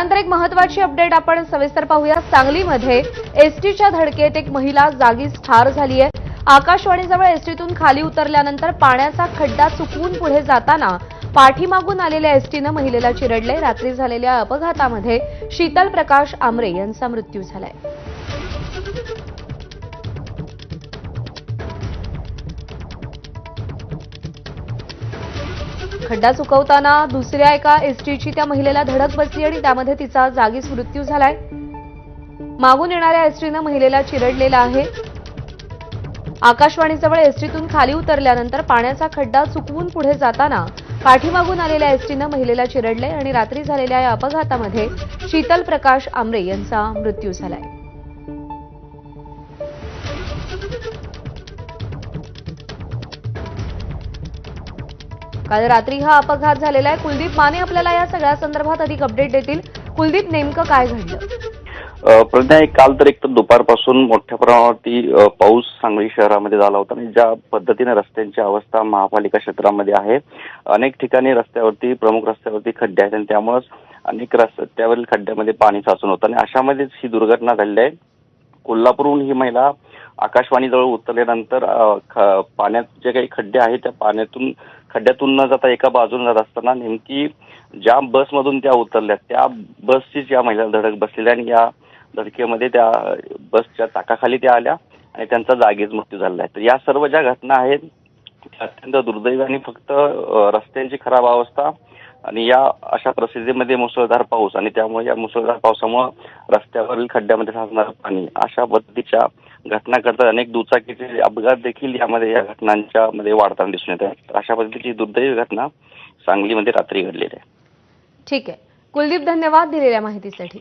त्यानंतर एक महत्वाची अपडेट आपण सविस्तर पाहूया. सांगलीमध्ये एसटीच्या धडकेत एक महिला जागीच ठार झाली आहे. आकाशवाणीजवळ एसटीतून खाली उतरल्यानंतर पाण्याचा खड्डा चुकवून पुढे जाताना पाठीमागून आलेल्या एसटीनं महिलेला चिरडले. रात्री झालेल्या अपघातामध्ये शीतल प्रकाश आमरे यांचा मृत्यू झालाय. खड्डा चुकवताना दुसऱ्या एका एसटीची त्या महिलेला धडक बसली आणि त्यामध्ये तिचा जागीच मृत्यू झालाय. मागून येणाऱ्या एसटीनं महिलेला चिरडलेला आहे. आकाशवाणीजवळ एसटीतून खाली उतरल्यानंतर पाण्याचा खड्डा चुकवून पुढे जाताना पाठीमागून आलेल्या एसटीनं महिलेला चिरडले आणि रात्री झालेल्या या अपघातामध्ये शीतल प्रकाश आमरे यांचा मृत्यू झालाय. काल रात्री हा अपघात झालेला आहे. कुलदीप माने आपल्याला या सगळ्या संदर्भात अधिक अपडेट देतील. कुलदीप नेमकं काय घडलं? प्रज्ञा एक काल तर एक तर दुपारपासून मोठ्या प्रमाणावरती पाऊस सांगली शहरामध्ये झाला होता आणि ज्या पद्धतीने रस्त्यांची अवस्था महापालिका क्षेत्रामध्ये आहे अनेक ठिकाणी रस्त्यावरती प्रमुख रस्त्यावरती खड्डे आहेत आणि त्यामुळेच अनेक रस्त्यावरील खड्ड्यामध्ये पाणी साचून होतं. आणि अशामध्येच ही दुर्घटना घडली आहे. कोल्हापूरहून ही महिला आकाशवाणीजवळ उतरल्यानंतर ख- पाण्यात जे काही खड्डे आहेत त्या पाण्यातून खड्ड्यातून न जाता एका बाजूने जात असताना नेमकी ज्या बसमधून त्या उतरल्या त्या बसचीच या महिला धडक बसलेल्या आणि या धडकेमध्ये त्या बसच्या चाकाखाली त्या आल्या आणि त्यांचा जागीच मृत्यू झालेला आहे. तर या सर्व ज्या घटना आहेत त्या अत्यंत दुर्दैवी आणि फक्त रस्त्यांची खराब अवस्था आणि या अशा परिस्थितीमध्ये मुसळधार पाऊस आणि त्यामुळे या मुसळधार पावसामुळे रस्त्यावरील खड्ड्यामध्ये साचणारं पाणी अशा पद्धतीच्या घटना करतात अनेक दुचाकीचे अपघात देखील यामध्ये या घटनांच्या मध्ये वाढताना दिसून येत आहे अशा पद्धतीची दुर्दैवी घटना सांगलीमध्ये रात्री घडलेली आहे. ठीक आहे. कुलदीप धन्यवाद दिलेल्या माहितीसाठी.